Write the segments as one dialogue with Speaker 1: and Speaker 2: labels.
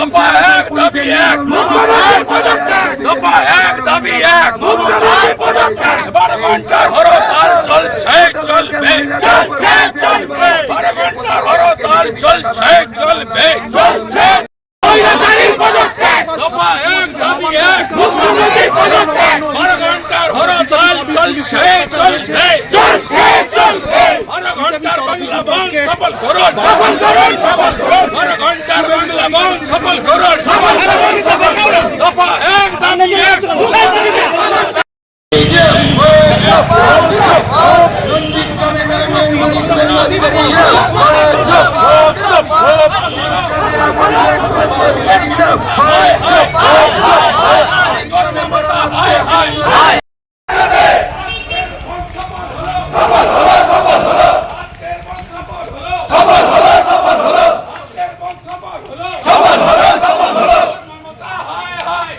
Speaker 1: দফা এক দাবি এক দফা এক দাবি এক বারো ঘণ্টার হরতাল চলছে চলবে। বারো হরতাল চলছে চলবে। দফা এক দাবি এক বারো ঘণ্টার হরতাল চলছে চলছে বারো ঘণ্টার বাংলা বন্ধ সফল করুন সফল করুন সফল করুন ঘণ্টার বাংলা বন্ধ সফল করুন সফল করুন সফল করুন দফা এক দাবি এক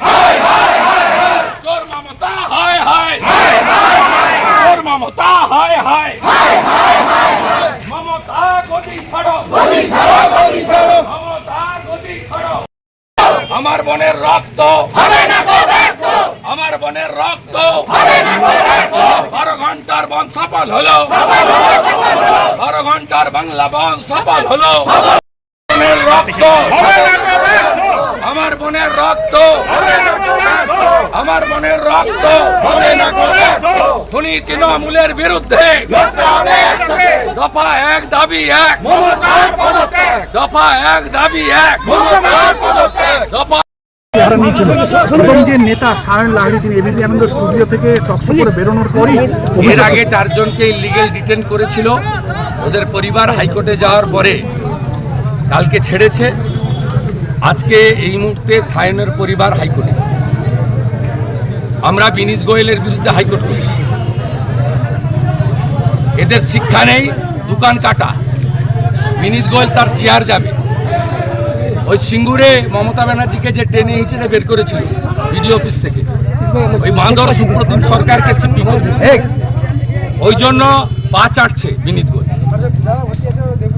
Speaker 1: হায় হায় হায় তোর মমতা হায় হায় তোর মমতা, হায় হায়। মমতা, গতি ছাড়ো। গতি ছাড়ো গতি ছাড়ো মমতা, গতি ছাড়ো। আমার বনের রক্ত। হবে না আমার বনের রক্ত। হবে না বারো ঘণ্টার বন সফল হলো। বারো ঘণ্টার বাংলা বন সফল হলো। বোনের রক্ত। আমার বনের রক্ত। আমার বোনের রক্ত খুনি তৃণমূলের বিরুদ্ধে। দফা এক দাবি এক। দফা এক দাবি এক। দফা
Speaker 2: নেতা আনন্দ স্টুডিও থেকে করে বেরোনোর পরই
Speaker 1: এর আগে চারজনকে ইলিগেল ডিটেন করেছিল। ওদের পরিবার হাইকোর্টে যাওয়ার পরে। কালকে ছেড়েছে। আজকে এই মুহূর্তে সায়নের পরিবার হাইকোর্টে। আমরা বিনীত গোয়েলের বিরুদ্ধে হাইকোর্ট করি এদের শিক্ষা নেই দোকান কাটা। বিনীত গোয়েল তার চেয়ার যাবে। ওই সিঙ্গুরে মমতা ব্যানার্জিকে যে ট্রেনে হিঁচড়ে বের করেছিল বিডিও অফিস থেকে ওই বান্দর সুপ্রতিম সরকারকে সিপি ওই জন্য পা চাটছে বিনীত গোয়েল।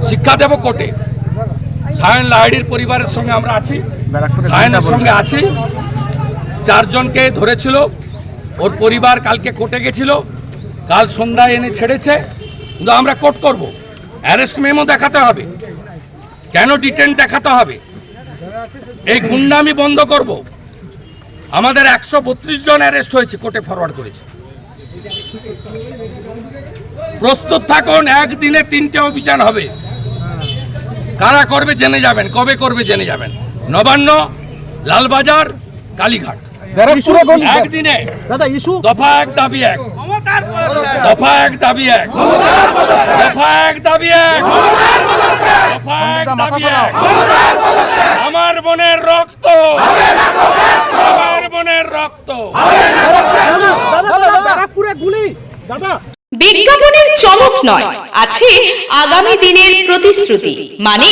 Speaker 1: শিক্ষা দেব কোর্টে। সায়ন লাহিড়ির পরিবারের সঙ্গে আমরা আছি। সায়নের সঙ্গে আছি। চারজনকে ধরেছিল। ওর পরিবার কালকে কোর্টে গেছিল, কাল সন্ধ্যায় এনে ছেড়েছে, কিন্তু আমরা কোর্ট করব। অ্যারেস্ট মেমো দেখাতে হবে। কেন ডিটেন দেখাতে হবে? এই গুন্ডামি বন্ধ করব। আমাদের একশো বত্রিশ জন অ্যারেস্ট হয়েছে, কোর্টে ফরওয়ার্ড করেছে। প্রস্তুত থাকুন, একদিনে তিনটে অভিযান হবে। কারা করবে জেনে যাবেন, কবে করবে জেনে যাবেন। নবান্ন, লালবাজার, কালীঘাট। একদিনে।
Speaker 2: দাদা ইস্যু।
Speaker 1: দফা এক দাবি এক। দফা এক দাবি এক। দফা এক দাবি এক। দফা এক দাবি এক। আমার বোনের রক্ত। আমার বোনের রক্ত।
Speaker 2: পুরো গুলি। দাদা।
Speaker 3: বিজ্ঞাপনের চমক নয় আছে আগামী দিনের প্রতিশ্রুতি। মানে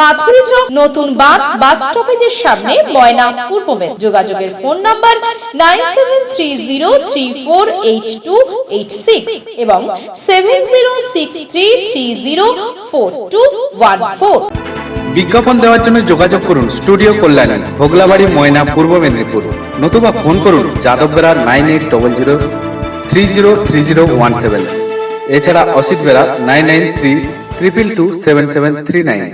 Speaker 3: মাথুরি চক নতুন বাঁধ বাস স্টপেজের সামনে ময়না পূর্ব যোগাযোগের phone number nine seven three zero three four eight two eight six এবং seven zero six three three zero four two one four.
Speaker 4: বিজ্ঞাপন দেওয়ার জন্য যোগাযোগ করুন স্টুডিও কল্যাণী, ভোগলাবাড়ি, ময়না, পূর্ব মেদিনীপুর। নতুবা ফোন করুন Yadav Bera nine eight double zero three zero three zero one seven. এছাড়া Asit Bera nine nine three triple two seven seven three nine.